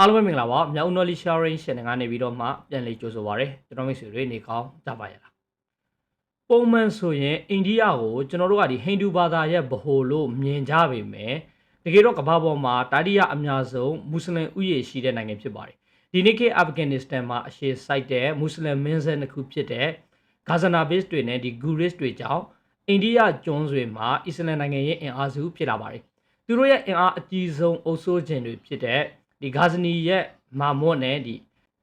အားလုံးပဲမင်္ဂလာပါမြောက်ဦး knowledge sharing channel ကနေပြီးတော့မှပြန်လည်ကြိုဆိုပါရစေကျွန်တော်မိတ်ဆွေတွေနေကောင်းကြပါရလားပုံမှန်ဆိုရင်အိန္ဒိယကိုကျွန်တော်တို့ကဒီဟိန္ဒူဘာသာရဲ့ဗဟိုလို့မြင်ကြပေမဲ့တကယ်တော့ကမ္ဘာပေါ်မှာတာတိယအများဆုံးမွတ်စလင်ဥယျာဉ်ရှိတဲ့နိုင်ငံဖြစ်ပါတယ်ဒီနေ့ခေတ်အာဖဂန်နစ္စတန်မှာအရှေ့စိုက်တဲ့မွတ်စလင်မင်းဆက်နှစ်ခုဖြစ်တဲ့ဂါဇနာဘစ်တွေနဲ့ဒီဂူရစ်တွေကြောင့်အိန္ဒိယကျွန်းဆွေမှာအစ္စလမ်နိုင်ငံရဲ့အင်အားစုဖြစ်လာပါတယ်သူတို့ရဲ့အင်အားအကြီးဆုံးအုပ်စိုးခြင်းတွေဖြစ်တဲ့ ဒီဂါဇနီရဲ့မာမွတ်နဲ့ဒီ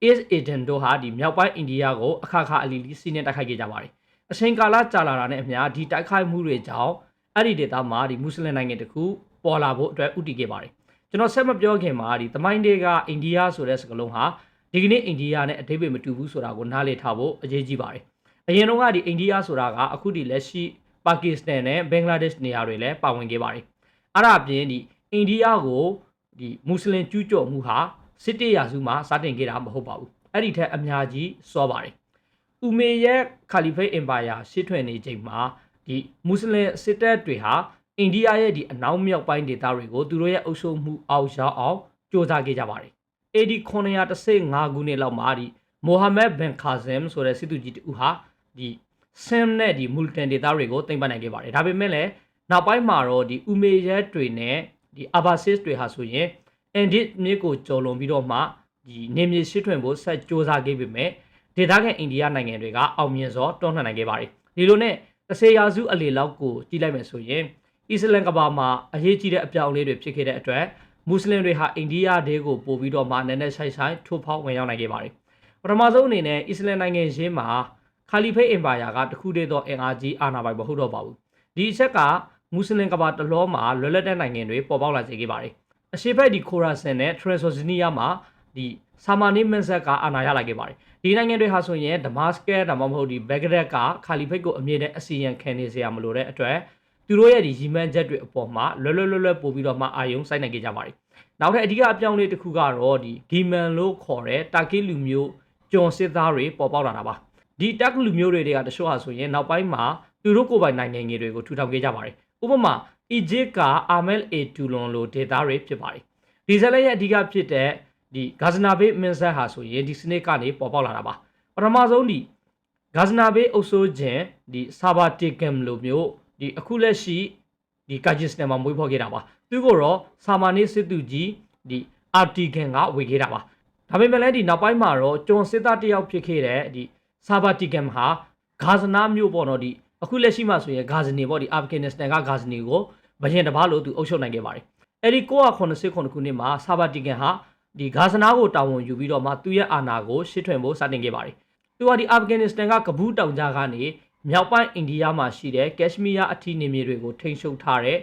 is eden တို့ဟာဒီမြောက်ပိုင်းအိန္ဒိယကိုအခါခါအလီလီစီးနဲ့တိုက်ခိုက်ခဲ့ကြပါတယ်အချိန်ကာလကြာလာတာနဲ့အမျှဒီတိုက်ခိုက်မှုတွေကြောင့်အဲ့ဒီဒေသမှာဒီမွတ်စလင်နိုင်ငံတခုပေါ်လာဖို့အတွက်ဥတည်ခဲ့ပါတယ်ကျွန်တော်ဆက်မပြောခင်မှာဒီသမိုင်းတွေကအိန္ဒိယဆိုတဲ့စကားလုံးဟာဒီကနေ့အိန္ဒိယနဲ့အတိတ်ပဲမတူဘူးဆိုတာကိုနားလည်ထားဖို့အရေးကြီးပါတယ်အရင်တော့ကဒီအိန္ဒိယဆိုတာကအခုဒီလက်ရှိပါကစ္စတန်နဲ့ဘင်္ဂလားဒေ့ရှ်နေရာတွေလည်းပါဝင်ခဲ့ပါတယ်အဲ့ဒါအပြင်ဒီအိန္ဒိယကို ဒီမွတ်စလင်ကျူးကျော်မှုဟာစစ်တေးရာစုမှာစတင်ခဲ့တာမဟုတ်ပါဘူးအဲ့ဒီထက်အများကြီးစောပါတယ်ဥမေရဲ့ခါလီဖိတ်အင်ပါယာရှစ်ထွင်နေချိန်မှာဒီမွတ်စလင်စစ်တပ်တွေဟာအိန္ဒိယရဲ့ဒီအနောက်မြောက်ပိုင်းဒေသတွေကိုသူတို့ရဲ့အုပ်ချုပ်မှုအောက်ရောက်အောင်စ조사ခဲ့ကြပါတယ်။ AD 915ခုနှစ်လောက်မှာဒီမိုဟာမက်ဘင်ခါဇမ်ဆိုတဲ့စစ်သူကြီးတူဟာဒီဆမ်နဲ့ဒီမူလတန်ဒေသတွေကိုတင်ပနိုင်ခဲ့ပါတယ်။ဒါပေမဲ့လည်းနောက်ပိုင်းမှာတော့ဒီဥမေရဲတွေနဲ့ ဒီအာဘာစစ်တွေဟာဆိုရင်အန်ဒစ်မြစ်ကိုကျော်လွန်ပြီးတော့မှဒီနေမြေရှစ်ထွင်ဖို့ဆက်စ조사ခဲ့ပေမဲ့ဒေသခံအိန္ဒိယနိုင်ငံတွေကအောင်မြင်စွာတွန်းလှန်နိုင်ခဲ့ပါတယ်။ဒီလိုနဲ့တစ်စေရာစုအလေလောက်ကိုကြီးလိုက်မယ်ဆိုရင်အစ္စလမ်ကဘာမှာအရေးကြီးတဲ့အပြောင်းအလဲတွေဖြစ်ခဲ့တဲ့အတွက်မွတ်စလင်တွေဟာအိန္ဒိယဒေကိုပို့ပြီးတော့မှနည်းနည်းဆိုင်ဆိုင်ထိုးဖောက်ဝင်ရောက်နိုင်ခဲ့ပါတယ်။ပထမဆုံးအနေနဲ့အစ္စလမ်နိုင်ငံရင်းမှာခါလီဖိတ်အင်ပါယာကတခုတည်းသောအင်အားကြီးအာဏာပိုင်မဟုတ်တော့ပါဘူး။ဒီအချက်က မွတ်စလင်ကဘာတလောမှာလွတ်လပ်တဲ့နိုင်ငံတွေပေါ်ပေါက်လာစေခဲ့ပါတယ်။အရှေ့ဘက်ဒီခိုရာဆန်နဲ့ထရန်ဆိုဇနီးယားမှာဒီဆာမာနီမန်ဆက်ကအာဏာရလာခဲ့ပါတယ်။ဒီနိုင်ငံတွေဟာဆိုရင်ဒမတ်စကတ်ဒါမှမဟုတ်ဒီဘက်ဂဒက်ကခါလီဖိတ်ကိုအမြင့်တဲ့အစီရင်ခံနေစရာမလိုတဲ့အတွက်သူတို့ရဲ့ဒီရီမန်ချက်တွေအပေါ်မှာလွယ်လွယ်လွယ်လွယ်ပို့ပြီးတော့မှအာယုံစိုက်နိုင်ခဲ့ကြပါတယ်။နောက်ထပ်အဓိကအပြောင်းအလဲတစ်ခုကတော့ဒီဂီမန်လို့ခေါ်တဲ့တာကီလူမျိုးကျွန်စစ်သားတွေပေါ်ပေါက်လာတာပါ။ဒီတက်လူမျိုးတွေကတချို့ဟာဆိုရင်နောက်ပိုင်းမှာသူတို့ကိုယ်ပိုင်နိုင်ငံငယ်တွေကိုထူထောင်ခဲ့ကြပါတယ်။ ဥပမာအီဂျစ်ကအာမယ်အေတူလွန်လိုဒေသတွေဖြစ်ပါတယ်။ဒီဇက်လက်ရဲ့အဓိကဖြစ်တဲ့ဒီဂါဇနာဘေးမင်းဆက်ဟာဆိုရင်ဒီစနစ်ကနေပေါ်ပေါက်လာတာပါ။ပထမဆုံးဒီဂါဇနာဘေးအုပ်စိုးခြင်းဒီဆာဘာတီကမ်လိုမျိုးဒီအခုလက်ရှိဒီကာဂျစ်စတန်မှာမွေးဖော်ခဲ့တာပါသူကိုတော့ဆာမာနီစစ်သူကြီးဒီအာတီဂန်ကဝေခဲ့တာပါဒါပေမဲ့လည်းဒီနောက်ပိုင်းမှာတော့ကျွန်းစစ်သားတယောက်ဖြစ်ခဲ့တဲ့ဒီဆာဘာတီဂန်ဟာဂါဇနာမျိုးပေါ့နော်ဒီ အခုလက်ရှိမှာဆိုရင်ဂါဇနီပေါ့ဒီအာဖဂန်နစ္စတန်ကဂါဇနီကိုဘရင်တစ်ပါးလို့သူအုပ်ချုပ်နိုင်ခဲ့ပါတယ်အဲ့ဒီ989ခုနှစ်မှာဆာဘာတီဂန်ဟာဒီဂါဇနာကိုတာဝန်ယူပြီးတော့မှသူ့ရဲ့အာဏာကိုရှစ်ထွင်ဖို့စတင်ခဲ့ပါတယ်သူကဒီအာဖဂန်နစ္စတန်ကကဘူးတောင်ကြားကနေမြောက်ပိုင်းအိန္ဒိယမှာရှိတဲ့ကက်ရှမီးယားအထီးနေမြေတွေကိုထိန်းချုပ်ထားတဲ့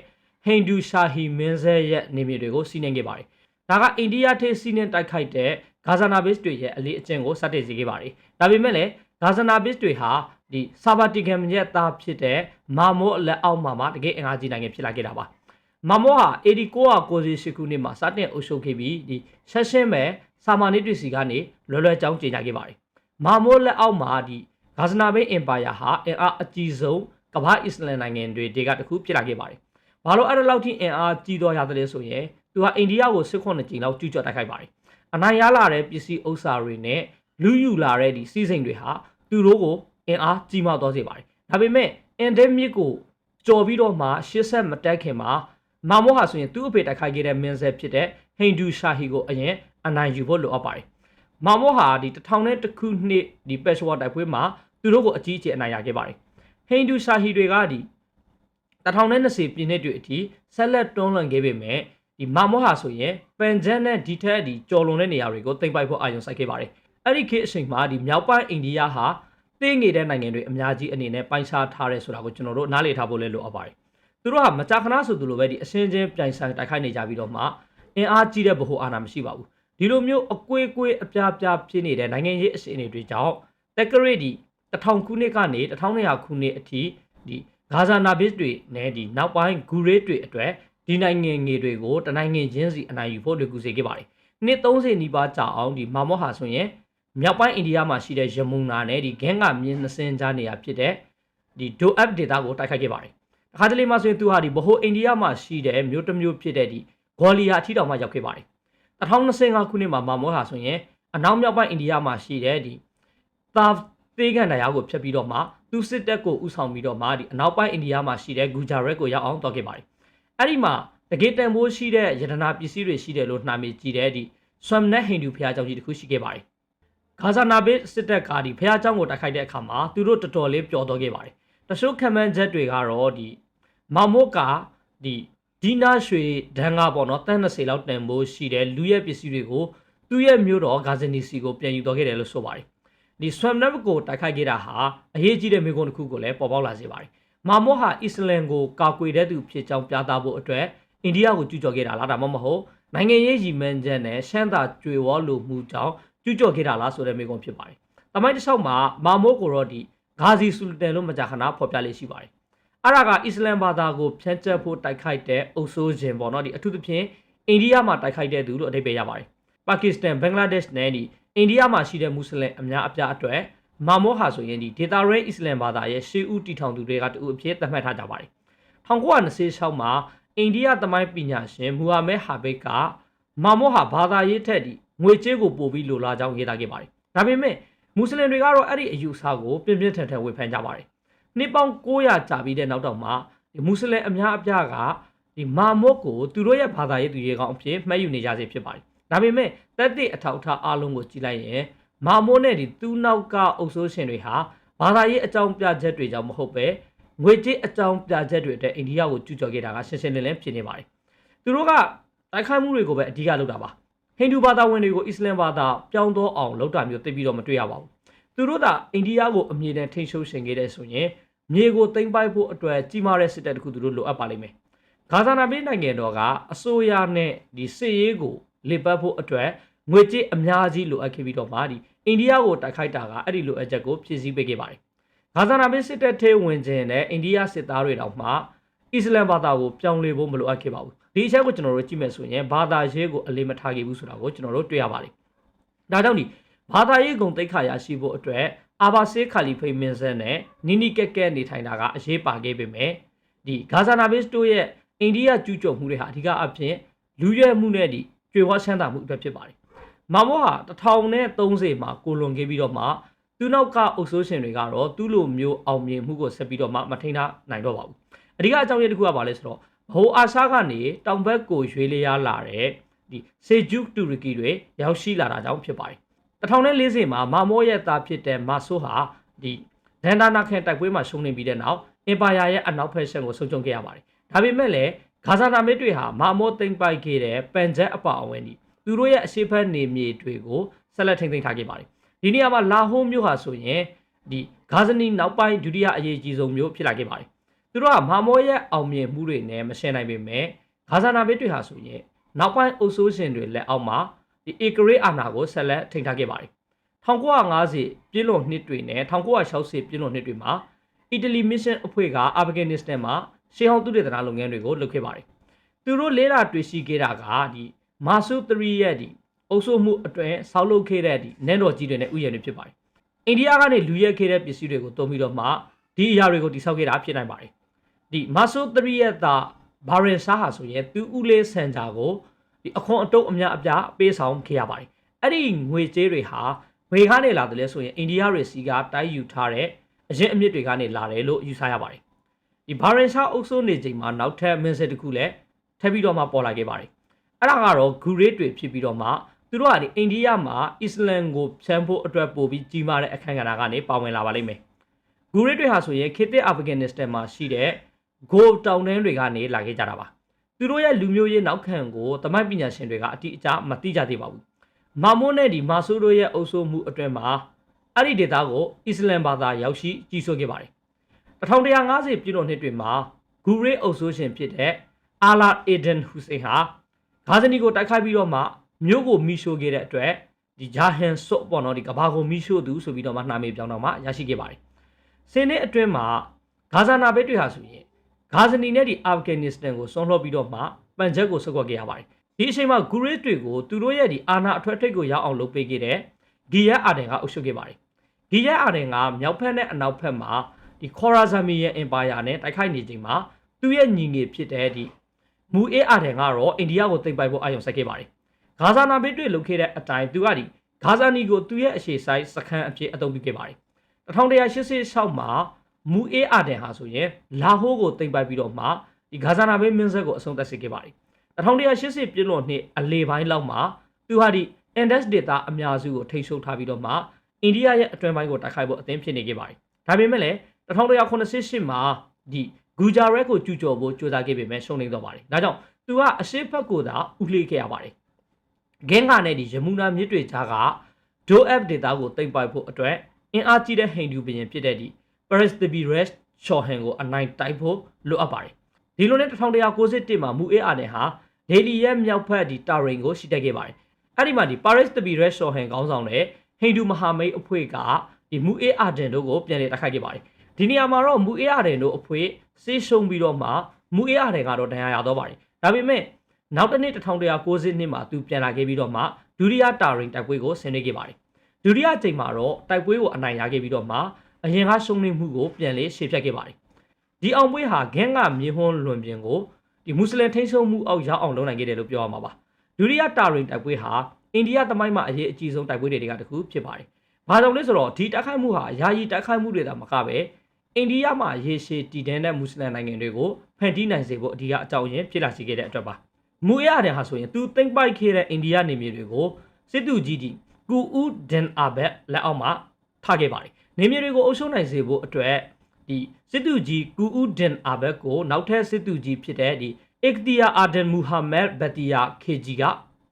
ဟိန္ဒူရှာဟီမင်းဆဲရဲ့နေမြေတွေကိုစီးနှင်ခဲ့ပါတယ်။ဒါကအိန္ဒိယထိစီးနှင်တိုက်ခိုက်တဲ့ဂါဇနာဘစ်တွေရဲ့အလေးအကျင့်ကိုစတင်စေခဲ့ပါတယ်။ဒါပေမဲ့လည်းဂါဇနာဘစ်တွေဟာ ဒီဆာဘာတီဂမ်ရဲ့သားဖြစ်တဲ့မာမိုအလက်အောက်မှာမှတကယ်အင်အားကြီးနိုင်ငံဖြစ်လာခဲ့တာပါ။မာမိုဟာ8998ခုနှစ်မှာစတင်အုပ်ချုပ်ခဲ့ပြီးဒီဆက်ရှင်းမဲ့ဆာမာနစ်တွေစီကနေလွယ်လွယ်ကြောင်းကြေညာခဲ့ပါတယ်။မာမိုလက်အောက်မှာဒီဂါဇနာဘိအင်ပါယာဟာအင်အားအကြီးဆုံးကမ္ဘာအစ္စလမ်နိုင်ငံတွေတေကတခုဖြစ်လာခဲ့ပါတယ်။ဘာလို့အဲ့ဒါလောက်ထိအင်အားကြီးတော့ရတယ်လဲဆိုရင်သူဟာအိန္ဒိယကိုစစ်ခွန်းကြိမ်လောက်ကျူးကျော်တိုက်ခိုက်ပါတယ်။အနိုင်ရလာတဲ့ပစ္စည်းဥစ္စာတွေနဲ့လူယူလာတဲ့ဒီစီးစိမ်တွေဟာသူတို့ကို အင်အားကြီးမားသွားစေပါတယ်။ဒါပေမဲ့အင်ဒက်မြစ်ကိုကြော်ပြီးတော့မှရှစ်ဆက်မတက်ခင်မှာမာမောဟာဆိုရင်သူ့အဖေတိုက်ခိုက်ခဲ့တဲ့မင်းဆက်ဖြစ်တဲ့ဟိန္ဒူရှာဟီကိုအရင်အနိုင်ယူဖို့လိုအပ်ပါတယ်။မာမောဟာဒီတထောင်နဲ့တခုနှစ်ဒီပက်ရှ်ဝါတိုက်ပွဲမှာသူတို့ကိုအကြီးအကျယ်အနိုင်ရခဲ့ပါတယ်ဟိန္ဒူရှာဟီတွေကဒီ1020ပြည့်နှစ်တွေအထိဆက်လက်တွန်းလှန်ခဲ့ပေမဲ့ဒီမာမောဟာဆိုရင်ပန်ဂျန်နဲ့ဒီထက်ဒီကြော်လွန်တဲ့နေရာတွေကိုသိမ့်ပိုက်ဖို့အာရုံစိုက်ခဲ့ပါတယ်အဲ့ဒီခေတ်အချိန်မှာဒီမြောက်ပိုင်းအိန္ဒိယဟာ သေးငယ်တဲ့နိုင်ငံတွေအများကြီးအနေနဲ့ပိုင်းခြားထားရဲဆိုတာကိုကျွန်တော်တို့နားလည်ထားဖို့လည်းလိုအပ်ပါတယ်သူတို့ဟာမကြာခဏဆိုသူလိုပဲဒီအစင်းချင်းပြိုင်ဆိုင်တိုက်ခိုက်နေကြပြီးတော့မှအင်အားကြီးတဲ့ဗဟိုအာဏာမရှိပါဘူးဒီလိုမျိုးအကွေးကွေးအပြားပြားဖြစ်နေတဲ့နိုင်ငံရေးအစီအစဉ်တွေကြောင့်တက်ကရစ်ဒီ1000ခုနှစ်ကနေ1200ခုနှစ်အထိဒီဂါဇာနာဘစ်တွေနဲ့ဒီနောက်ပိုင်းဂူရေးတွေအတွက်ဒီနိုင်ငံငယ်တွေကိုတနိုင်ငံချင်းစီအနိုင်ယူဖို့လွယ်ကူစေခဲ့ပါတယ်။နှစ်30နီးပါးကြာအောင်ဒီမာမော့ဟာဆိုရင် မြောက်ပိုင်းအိန္ဒိယမှာရှိတဲ့ယမုန်နာနဲ့ဒီဂန်ကမြင်းနှစင်းကြားနေရာဖြစ်တဲ့ဒီဒိုအပ်ဒေတာကိုတိုက်ခိုက်ခဲ့ပါတယ်။အခါတလေမှာဆိုရင်သူဟာဒီဘဟိုအိန္ဒိယမှာရှိတဲ့မြို့တစ်မြို့ဖြစ်တဲ့ဒီဂေါ်လီယာအထီတောင်မှရောက်ခဲ့ပါတယ်။2025ခုနှစ်မှာမာမောဟာဆိုရင်အနောက်မြောက်ပိုင်းအိန္ဒိယမှာရှိတဲ့ဒီသာသေးကန်တရားကိုဖျက်ပြီးတော့မှသူစစ်တပ်ကိုဥဆောင်ပြီးတော့မှဒီအနောက်ပိုင်းအိန္ဒိယမှာရှိတဲ့ဂူဂျာရက်ကိုရောက်အောင်သွားခဲ့ပါတယ်အဲ့ဒီမှာတကယ်တန်ဖိုးရှိတဲ့ယတနာပစ္စည်းတွေရှိတယ်လို့နှာမေကြည့်တဲ့ဒီဆွမ်နက်ဟိန္ဒူဘုရားကျောင်းကြီးတစ်ခုရှိခဲ့ပါတယ် ဂါဇာနာဘေးစစ်တပ်ကဒီဘုရားကျောင်းကိုတိုက်ခိုက်တဲ့အခါမှာသူတို့တော်တော်လေးပျော်တော့ခဲ့ပါတယ်တချို့ခံမှန်းချက်တွေကတော့ဒီမောင်မုတ်ကဒီဒီနာရွှေဒန်ကပေါ့နော်တန်း20လောက်တန်ဖိုးရှိတဲ့လူရဲ့ပစ္စည်းတွေကိုသူ့ရဲ့မျိုးတော်ဂါဇနီစီကိုပြန်ယူတော့ခဲ့တယ်လို့ဆိုပါတယ်ဒီဆွမ်နက်ကိုတိုက်ခိုက်ခဲ့တာဟာအရေးကြီးတဲ့မိကုန်းတစ်ခုကိုလည်းပေါ်ပေါက်လာစေပါတယ်မာမောဟာအစ္စလမ်ကိုကာကွယ်တဲ့သူဖြစ်ကြောင်းပြသဖို့အတွက်အိန္ဒိယကိုကျူးကျော်ခဲ့တာလားဒါမှမဟုတ်နိုင်ငံရေးရည်မှန်းချက်နဲ့ရှမ်းသာကြွေဝေါ်လိုမှုကြောင့် ကျူးကျော်ခဲ့တာလားဆိုတဲ့မိကုန်းဖြစ်ပါတယ်။တမိုင်းတစ်လျှောက်မှာမာမိုကိုရောဒီဂါဇီဆူလတန်လို့မကြာခဏဖော်ပြလေးရှိပါတယ်။အဲ့ဒါကအစ္စလမ်ဘာသာကိုဖြန့်ကျက်ဖို့တိုက်ခိုက်တဲ့အုပ်စိုးခြင်းပေါ့နော်ဒီအထူးသဖြင့်အိန္ဒိယမှာတိုက်ခိုက်တဲ့သူလို့အဓိပ္ပာယ်ရပါတယ်။ပါကစ္စတန်ဘင်္ဂလားဒေ့ရှ်နဲ့ဒီအိန္ဒိယမှာရှိတဲ့မွတ်စလင်အများအပြားအတွက်မာမိုဟာဆိုရင်ဒီဒေတာရဲအစ္စလမ်ဘာသာရဲ့ရှေးဦးတည်ထောင်သူတွေကတူအဖြစ်သတ်မှတ်ထားကြပါတယ်။1926မှာအိန္ဒိယသမိုင်းပညာရှင်မူဟာမက်ဟာဘိတ်ကမာမိုဟာဘာသာရေးထက်ဒီ ငွေကြေးကိုပို့ပြီးလိုလားကြောင်းရေးသားခဲ့ပါတယ်။ဒါပေမဲ့မွတ်စလင်တွေကတော့အဲ့ဒီအယူအဆကိုပြင်းပြင်းထန်ထန်ဝေဖန်ကြပါတယ်။နှစ်ပေါင်း900ကြာပြီးတဲ့နောက်တော့မှဒီမွတ်စလင်အများအပြားကဒီမာမိုကိုသူတို့ရဲ့ဘာသာရေးသူရေကောင်အဖြစ်မှတ်ယူနေကြစေဖြစ်ပါတယ်။ဒါပေမဲ့တက်တဲ့အထောက်အထားအားလုံးကိုကြည့်လိုက်ရင်မာမိုနဲ့ဒီသူ့နောက်ကအုပ်စိုးရှင်တွေဟာဘာသာရေးအကြောင်းပြချက်တွေကြောင့်မဟုတ်ပဲငွေကြေးအကြောင်းပြချက်တွေအတွက်အိန္ဒိယကိုကျူးကျော်ခဲ့တာကရှင်းရှင်းလင်းလင်းဖြစ်နေပါတယ်။သူတို့ကတိုက်ခိုက်မှုတွေကိုပဲအဓိကလုပ်တာပါ။ ဟိန္ဒူဘာသာဝင်တွေကိုအစ္စလမ်ဘာသာပြောင်းတော့အောင်လုပ်တာမျိုးသိပြီးတော့မတွေ့ရပါဘူး။သူတို့ကအိန္ဒိယကိုအမြင်နဲ့ထိန်းချုပ်ရှင်ခဲ့တဲ့ဆိုရင်မြေကိုသိမ်းပိုက်ဖို့အတွက်ကြီးမားတဲ့စစ်တပ်တစ်ခုသူတို့လိုအပ်ပါလိမ့်မယ်။ဂါဇာနာပြည်နိုင်ငံတော်ကအစိုးရနဲ့ဒီစစ်ရေးကိုလေပတ်ဖို့အတွက်ငွေကြေးအများကြီးလိုအပ်ခဲ့ပြီးတော့မှဒီအိန္ဒိယကိုတိုက်ခိုက်တာကအဲ့ဒီလိုအပ်ချက်ကိုဖြည့်ဆည်းပေးခဲ့ပါတယ်။ဂါဇာနာပြည်စစ်တပ်ထဲဝင်ခြင်းနဲ့အိန္ဒိယစစ်သားတွေတောင်မှ အစ္စလမ်ဘာသာကိုပြောင်းလဲဖို့မလိုအပ်ခဲ့ပါဘူး။ဒီအချက်ကိုကျွန်တော်တို့ကြည့်မယ်ဆိုရင်ဘာသာရေးကိုအလေးမထားခဲ့ဘူးဆိုတာကိုကျွန်တော်တို့တွေ့ရပါတယ်။ဒါကြောင့်ဒီဘာသာရေးဂုံတိတ်ခါရရှိဖို့အတွက်အာဘာဆေးခါလီဖိမင်းဆန်နဲ့နီနီကက်ကက်နေထိုင်တာကအရေးပါခဲ့ပေမဲ့ဒီဂါဇာနာပြည်တို့ရဲ့အိန္ဒိယကျူးကျော်မှုတွေဟာအဓိကအဖြစ်လူရဲမှုနဲ့ဒီကျွေဝါချမ်းသာမှုအတွက်ဖြစ်ပါတယ်။မာမောဟာ1030မှာကိုလွန်ခဲ့ပြီးတော့မှသူနောက်ကအုပ်စိုးရှင်တွေကတော့သူ့လိုမျိုးအောင်မြင်မှုကိုဆက်ပြီးတော့မှမထိန်းထားနိုင်တော့ပါဘူး။ အဓိကအကြောင်းရင်းတစ်ခုကဘာလဲဆိုတော့ဘိုအာရှာကနေတောင်ဘက်ကိုရွေးလျားလာတဲ့ဒီစေဂျူတူရကီတွေရောက်ရှိလာတာကြောင့်ဖြစ်ပါတယ်။1040မှာမာမောရဲ့သားဖြစ်တဲ့မာဆိုဟာဒီဒန်ဒါနာခင်တိုက်ပွဲမှာရှုံးနေပြီးတဲ့နောက်အင်ပါယာရဲ့အနောက်ဖက်ဆက်ကိုဆုံးရှုံးခဲ့ရပါတယ်။ဒါပေမဲ့လည်းဂါဇာနာမစ်တွေဟာမာမောသိမ့်ပိုက်ခဲ့တဲ့ပန်ဂျက်အပါအဝင်ဒီသူတို့ရဲ့အရှိဖက်နေမြေတွေကိုဆက်လက်ထိန်းသိမ်းထားခဲ့ပါတယ်။ဒီနေရာမှာလာဟိုးမြို့ဟာဆိုရင်ဒီဂါဇနီနောက်ပိုင်းဒုတိယအရေးကြီးဆုံးမြို့ဖြစ်လာခဲ့ပါတယ်။ သူတို့ကမာမောရဲ့အောင်မြင်မှုတွေနဲ့မရှင်းနိုင်ပေမဲ့ဂါဇာနာမစ်တွေဟာဆိုရင်နောက်ပိုင်းအုပ်စိုးရှင်တွေလက်အောက်မှာဒီအေကရေအာနာကိုဆက်လက်ထိန်းထားခဲ့ပါတယ်1950ပြည့်လွန်နှစ်တွေနဲ့1960ပြည့်လွန်နှစ်တွေမှာအီတလီမစ်ရှင်အဖွဲ့ကအာဖဂန်နစ္စတန်မှာရှေးဟောင်းသုတေသနလုပ်ငန်းတွေကိုလုပ်ခဲ့ပါတယ်။သူတို့လေးလာတွေ့ရှိခဲ့တာကဒီမာဆူ3ရဲ့ဒီအုပ်စုမှုအတွင်းဆောက်လုပ်ခဲ့တဲ့ဒီနန်းတော်ကြီးတွေနဲ့ဥယျာဉ်တွေဖြစ်ပါတယ်။အိန္ဒိယကနေလူရက်ခဲ့တဲ့ပစ္စည်းတွေကိုတုံးပြီးတော့မှဒီအရာတွေကိုတိစောက်ခဲ့တာဖြစ်နိုင်ပါတယ်။ ဒီမာဆူ3ရဲ့သားဘာရင်ရှားဟာဆိုရင်သူဦးလေးစန်ဂျာကိုဒီအခွန်အတုပ်အများအပြားပေးဆောင်ခဲ့ရပါတယ်။အဲ့ဒီငွေကြေးတွေဟာဘယ်ကနေလာတယ်လဲဆိုရင်အိန္ဒိယတွေစီကတိုက်ယူထားတဲ့အရင်အမြစ်တွေကနေလာတယ်လို့ယူဆရပါတယ်။ဒီဘာရင်ရှားအုပ်စိုးနေချိန်မှာနောက်ထပ်မင်းဆက်တစ်ခုလည်းထပ်ပြီးတော့မှပေါ်လာခဲ့ပါတယ်။အဲ့ဒါကတော့ဂူရေးတွေဖြစ်ပြီးတော့မှသူတို့ကဒီအိန္ဒိယမှာအစ္စလမ်ကိုဖြန့်ဖို့အတွက်ပို့ပြီးကြီးမားတဲ့အခမ်းကဏ္ဍကနေပါဝင်လာပါလိမ့်မယ်။ဂူရေးတွေဟာဆိုရင်ခေတ်သစ်အာဖဂန်နစ္စတန်မှာရှိတဲ့ ဂိုတောင်တန်းတွေကနေလာခဲ့ကြတာပါ။သူတို့ရဲ့လူမျိုးရေးနောက်ခံကိုတမိုင်းပညာရှင်တွေကအတိအကျမသိကြသေးပါဘူး။မာမွန်းနဲ့ဒီမာဆူတို့ရဲ့အုပ်စိုးမှုအတွင်းမှာအဲ့ဒီဒေသကိုအစ္စလမ်ဘာသာရောက်ရှိကြီးစိုးခဲ့ပါတယ်1150ပြည်တော်နှစ်တွေမှာဂူရေးအုပ်စိုးရှင်ဖြစ်တဲ့အာလာအေဒန်ဟူစိန်ဟာဂါဇနီကိုတိုက်ခိုက်ပြီးတော့မှမြို့ကိုမိရှို့ခဲ့တဲ့အတွက်ဒီဂျာဟန်ဆော့ပေါ့နော်ဒီကဘာကိုမိရှို့သူဆိုပြီးတော့မှနှာမေပြောင်းတော့မှရရှိခဲ့ပါတယ်။စင်းနှစ်အတွင်းမှာဂါဇာနာဘက်တွေဟာဆိုရင် ဂါဇနီနဲ့ဒီအာဖဂန်နစ္စတန်ကိုဆွန့်လွှတ်ပြီးတော့မှပန်ချက်ကိုဆုတ်ခွက်ခဲ့ရပါတယ်။ဒီအချိန်မှာဂူရေးတွေကိုသူတို့ရဲ့ဒီအာနာအထွတ်ထိပ်ကိုရောက်အောင်လုပ်ပေးခဲ့တဲ့ဂီယက်အာဒန်ကအုပ်ချုပ်ခဲ့ပါတယ်။ဂီယက်အာဒန်ကမြောက်ဖက်နဲ့အနောက်ဖက်မှာဒီခေါ်ရာဇမီရဲ့အင်ပါယာနဲ့တိုက်ခိုက်နေချိန်မှာသူ့ရဲ့ညီငယ်ဖြစ်တဲ့ဒီမူအေးအာဒန်ကတော့အိန္ဒိယကိုသိမ်းပိုက်ဖို့အာရုံစိုက်ခဲ့ပါတယ်။ဂါဇာနာဘေးတွေ့လုပ်ခဲ့တဲ့အတိုင်းသူကဒီဂါဇာနီကိုသူ့ရဲ့အရှိဆိုင်စခန်းအဖြစ်အသုံးပြုခဲ့ပါတယ်1186မှာ မူအေးအာဒန်ဟာဆိုရင်လာဟိုးကိုတင်ပိုက်ပြီးတော့မှဒီဂါဇာနာဘေးမင်းဆက်ကိုအဆုံးသတ်စေခဲ့ပါတယ်1180ပြည့်လွန်နှစ်အလေပိုင်းလောက်မှာသူဟာဒီ Andes data အများစုကိုထိန်းချုပ်ထားပြီးတော့မှအိန္ဒိယရဲ့အတွင်းပိုင်းကိုတိုက်ခိုက်ဖို့အသင်းဖြစ်နေခဲ့ပါတယ်ဒါပေမဲ့လည်း1188မှာဒီဂူဂျာရက်ကိုကျူးကျော်ဖို့ကြိုးစားခဲ့ပေမဲ့ရှုံးနေတော့ပါတယ်ဒါကြောင့်သူကအရှိတ်ဘက်ကိုသာဥလှေခဲ့ရပါတယ်ဂင်းကနဲ့ဒီယမူနာမြစ်တွေကြားကဒိုအက်ဒေတာကိုတင်ပိုက်ဖို့အတွက်အင်အားကြီးတဲ့ဟိန္ဒူဘုရင်ဖြစ်တဲ့ဒီ Paris the Rest ချော်ဟန်ကိုအနိုင်တိုက်ဖို့လိုအပ်ပါတယ်ဒီလိုနဲ့1191မှာမူအေးအာနယ်ဟာဒေလီရဲ့မြောက်ဖက်ဒီတာရင်ကိုရှိတက်ခဲ့ပါတယ်အဲ့ဒီမှာဒီ Paris the Rest ချော်ဟန်ခေါင်းဆောင်တဲ့ဟိန္ဒူမဟာမိတ်အဖွဲ့ကဒီမူအေးအာဒန်တို့ကိုပြန်လည်တိုက်ခိုက်ခဲ့ပါတယ်ဒီနေရာမှာတော့မူအေးအာဒန်တို့အဖွဲ့စေးရှုံးပြီးတော့မှမူအေးအာဒန်ကတော့ဒဏ်ရာရတော့ပါတယ်ဒါပေမဲ့နောက်တစ်နှစ်1190နှစ်မှာသူပြန်လာခဲ့ပြီးတော့မှဒုတိယတာရင်တိုက်ပွဲကိုဆင်နွှဲခဲ့ပါတယ်ဒုတိယကြိမ်မှာတော့တိုက်ပွဲကိုအနိုင်ရခဲ့ပြီးတော့မှ အရင်ကရှုံးနေမှုကိုပြန်လေရှေ့ဖြတ်ခဲ့ပါတယ်ဒီအောင်ပွဲဟာဂင်းကမြေဟွန်းလွန်ပြင်ကိုဒီမွတ်စလင်ထိန်းချုပ်မှုအောက်ရောက်အောင်လုပ်နိုင်ခဲ့တယ်လို့ပြောရမှာပါဒုတိယတာရင်တိုက်ပွဲဟာအိန္ဒိယသမိုင်းမှာအရေးအကြီးဆုံးတိုက်ပွဲတွေကတစ်ခုဖြစ်ပါတယ်ဘာကြောင့်လဲဆိုတော့ဒီတိုက်ခိုက်မှုဟာယာယီတိုက်ခိုက်မှုတွေသာမကပဲအိန္ဒိယမှာရေရှည်တည်တံ့တဲ့မွတ်စလင်နိုင်ငံတွေကိုဖန်တီးနိုင်စေဖို့အဓိကအကြောင်းရင်းဖြစ်လာစေခဲ့တဲ့အတွက်ပါမူရတယ်ဟာဆိုရင်သူသိမ့်ပိုက်ခဲ့တဲ့အိန္ဒိယနေမြေတွေကိုစစ်သူကြီးတီကူဦးဒန်အာဘက်လက်အောက်မှာထားခဲ့ပါတယ် နေမြေတွေကိုအုပ်ချုပ်နိုင်စေဖို့အတွက်ဒီစစ်သူကြီးကူဦးဒန်အာဘက်ကိုနောက်ထပ်စစ်သူကြီးဖြစ်တဲ့ဒီအက်တီယာအာဒန်မူဟာမက်ဘတ်တီယာခေဂျီက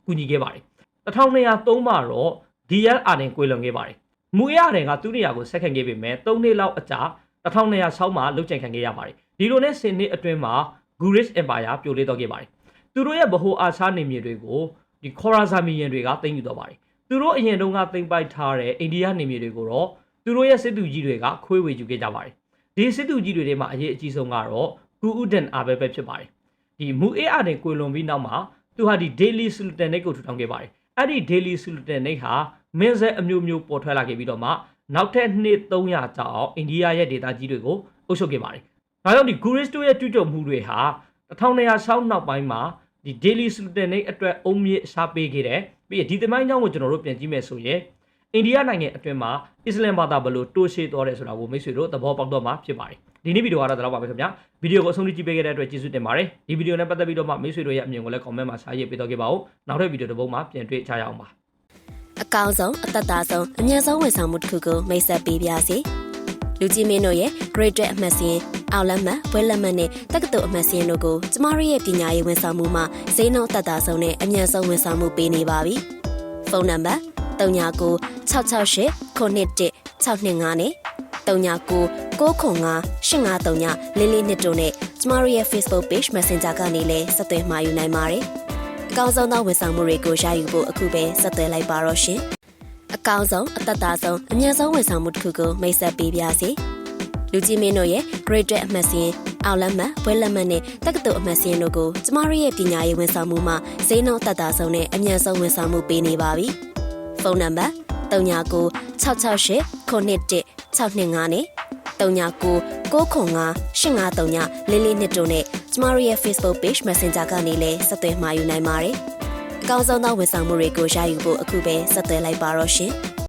ကူညီခဲ့ပါတယ်1203မှာတော့ DL အာဒန်ကွေလွန်ခဲ့ပါတယ်မူရတယ်ကသူ့နေရာကိုဆက်ခံခဲ့ပေမဲ့3နှစ်လောက်အကြာ1206မှာလုတ်ချန်ခံခဲ့ရပါတယ်ဒီလိုနဲ့10နှစ်အတွင်းမှာ Gurish Empire ပြိုလဲတော့ခဲ့ပါတယ်သူတို့ရဲ့ဗဟိုအာရှနေမြေတွေကိုဒီခေါရာဇာမီယန်တွေကသိမ်းယူတော့ပါတယ်သူတို့အရင်တုန်းကသိမ်းပိုက်ထားတဲ့အိန္ဒိယနေမြေတွေကိုတော့ သူတို့ရဲ့စစ်သူကြီးတွေကခွေးဝေယူခဲ့ကြပါတယ်ဒီစစ်သူကြီးတွေထဲမှာအရေးအကြီးဆုံးကတော့ကူဥဒန်အာဘဲပဲဖြစ်ပါတယ်ဒီမူအေးအာနဲ့ကွေလွန်ပြီးနောက်မှာသူဟာဒီ Daily Sultanate ကိုထူထောင်ခဲ့ပါတယ်အဲ့ဒီ Daily Sultanate ဟာမင်းဆက်အမျိုးမျိုးပေါ်ထွက်လာခဲ့ပြီးတော့မှနောက်ထပ်နှစ်300ကျော်အောင်အိန္ဒိယရဲ့ဒေသကြီးတွေကိုအုပ်ချုပ်ခဲ့ပါတယ်ဒါကြောင့်ဒီ Gurish တို့ရဲ့တွကြုံမှုတွေဟာ1206နောက်ပိုင်းမှာဒီ Daily Sultanate အတွက်အုံမြင့်ရှားပေးခဲ့တယ်ပြီးရင်ဒီသမိုင်းကြောင်းကိုကျွန်တော်တို့ပြန်ကြည့်မယ်ဆိုရင် အိန္ဒိယနိုင်ငံအတွင်းမှာအစ္စလမ်ဘာသာဘယ်လိုတိုးရှေ့သွားတယ်ဆိုတာကိုမိတ်ဆွေတို့သဘောပေါက်တော့မှာဖြစ်ပါတယ်ဒီနေ့ဗီဒီယိုကတော့ဒါတော့ပါပဲခင်ဗျာဗီဒီယိုကိုအဆုံးထိကြည့်ပေးခဲ့တဲ့အတွက်ကျေးဇူးတင်ပါတယ်ဒီဗီဒီယိုနဲ့ပတ်သက်ပြီးတော့မှမိတ်ဆွေတို့ရဲ့အမြင်ကိုလည်း comment မှာစာရေးပေးတော့ခဲ့ပါဦးနောက်ထပ်ဗီဒီယိုတစ်ပုဒ်မှာပြန်တွေ့ကြရအောင်ပါအကောင်ဆုံးအသက်သာဆုံးအမြတ်ဆုံးဝန်ဆောင်မှုတစ်ခုကိုမိတ်ဆက်ပေးပါစီလူကြီးမင်းတို့ရဲ့ Great အမှတ်စဉ်အောက်လက်မှတ်ဘွဲလက်မှတ်နဲ့တက္ကသိုလ်အမှတ်စဉ်တို့ကိုကျမတို့ရဲ့ပညာရေးဝန်ဆောင်မှုမှာဈေးနှုန်းအသက်သာဆုံးနဲ့အမြတ်ဆုံးဝန်ဆောင်မှုပေးနေပါပြီဖုန်းနံပါတ် 39 668 911 625နဲ့39 995 853လေးလေးနှစ်တို့နဲ့ကျမတို့ရဲ့ Facebook Page Messenger ကနေလည်းဆက်သွယ်မှာယူနိုင်ပါတယ်အကောင်းဆုံးသောဝန်ဆောင်မှုတွေကိုရယူဖို့အခုပဲဆက်သွယ်လိုက်ပါတော့ရှင်အကောင်းဆုံးအသက်သာဆုံးအမြတ်ဆုံးဝန်ဆောင်မှုတစ်ခုကိုမိတ်ဆက်ပေးပါစီလူကြီးမင်းတို့ရဲ့ Great အမှတ်စဉ်အောက်လက်မှတ်ဘွဲလက်မှတ်နဲ့တက္ကသိုလ်အမှတ်စဉ်တို့ကိုကျမတို့ရဲ့ပညာရေးဝန်ဆောင်မှုမှာဈေးနှုန်းအသက်သာဆုံးနဲ့အမြတ်ဆုံးဝန်ဆောင်မှုပေးနေပါပြီဖု န်းနံပါတ်39 668 911 625နဲ့39 995 853လေးလေးနှစ်တို့နဲ့ကျမတို့ရဲ့ Facebook Page Messenger ကနေလည်းဆက်သွယ်မှာယူနိုင်ပါတယ်။အကောင်းဆုံးသောဝန်ဆောင်မှုတွေကိုရယူဖို့အခုပဲဆက်သွယ်လိုက်ပါတော့ရှင်။